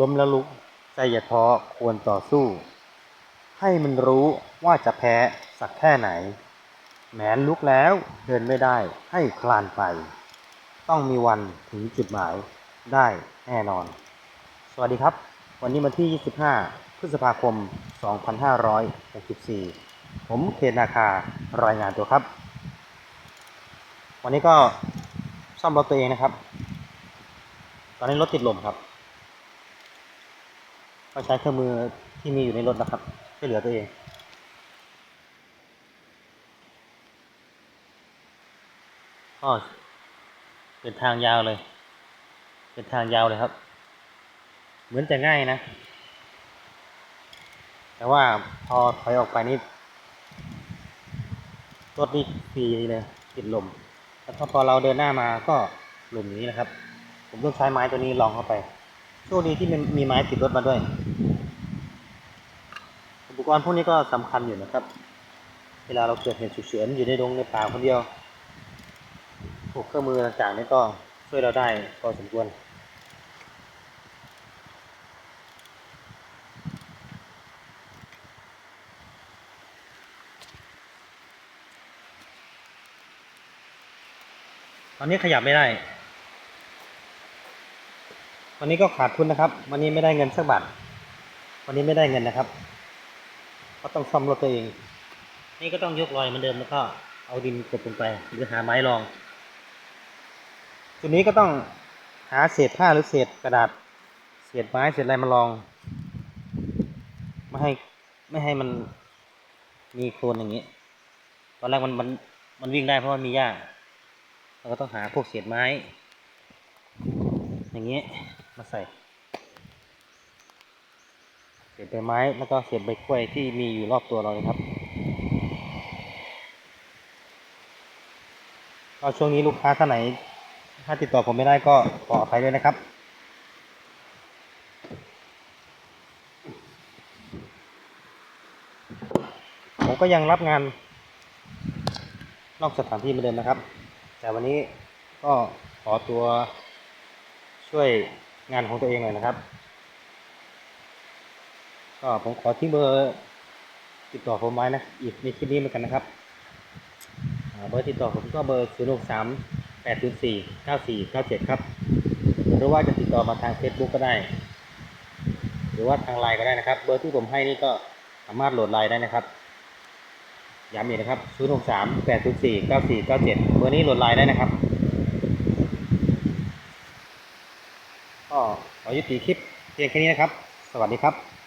ล้มแล้วลุกใจอย่าท้อควรต่อสู้ ให้มันรู้ว่าจะแพ้สักแค่ไหน แม้ลุกแล้วเดินไม่ได้ให้คลานไป ต้องมีวันถึงจุดหมายได้แน่นอน สวัสดีครับ วันนี้วันที่ 25 พฤษภาคม 2564 ผมเคนนาคารายงานตัวครับ วันนี้ก็ซ่อมรถตัวเองนะครับ ตอนนี้รถติดลมครับ ก็ใช้เครื่องมือที่มีอยู่ในรถนะครับช่วยเหลือตัวเองก็เป็นทางยาวเลย เป็นทางยาวเลยครับ เหมือนจะง่ายนะ แต่ว่าพอถอยออกไปนี่รถนี่ฟรีเลยติดลม แล้วพอเราเดินหน้ามาก็หลุมนี้นะครับ ผมต้องใช้ไม้ตัวนี้ลองเข้าไป โชคดีที่มันมีไม้ติดรถมาด้วย อุปกรณ์พวกนี้ก็สำคัญอยู่นะครับ เวลาเราเกิดเหตุฉุกเฉินอยู่ในดงในป่าคนเดียวพวกเครื่องมือต่างๆนี่ก็ช่วยเราได้พอสมควรตอนนี้ขยับไม่ได้ วันนี้ก็ขาดทุนนะครับ วันนี้ไม่ได้เงินสักบาท วันนี้ไม่ได้เงินนะครับ ก็ต้องซ่อมรถตัวเอง นี่ก็ต้องยกลอยเหมือนเดิมแล้วก็เอาดินกลบลงไปหรือหาไม้รอง จุดนี้ก็ต้องหาเศษผ้าหรือเศษกระดาษ เศษไม้เศษอะไรมาลอง ไม่ให้ไม่ให้มันมีโคลนอย่างนี้ ตอนแรกมันมันมันวิ่งได้เพราะว่ามีหญ้าเราก็ต้องหาพวกเศษไม้ อย่างเงี้ย มาใส่ เศษใบไม้แล้วก็เศษใบกล้วยที่มีอยู่รอบตัวเราเลยครับก็ช่วงนี้ลูกค้าท่านไหน ถ้าติดต่อผมไม่ได้ก็ขออภัยด้วยนะครับ ผมก็ยังรับงานนอกสถานที่เหมือนเดิมนะครับ แต่วันนี้ก็ขอตัวช่วย งานของตัวเองหน่อยนะครับ ก็ผมขอทิ้งเบอร์ติดต่อผมไว้นะอีกในคลิปนี้เหมือนกันนะครับเบอร์ติดต่อผมก็เบอร์ 0 6 3 8 0 4 9 4 9 7 ครับหรือว่าจะติดต่อมาทาง Facebook ก็ได้ หรือว่าทางไลน์ก็ได้นะครับ เบอร์ที่ผมให้นี่ก็สามารถโหลดไลน์ได้นะครับย้ำอีกนะครับ 0 6 3 8 0 4 9 4 9 7 เบอร์นี้โหลดไลน์ได้นะครับ ก็ขอยุติคลิปเพียงแค่นี้นะครับ สวัสดีครับ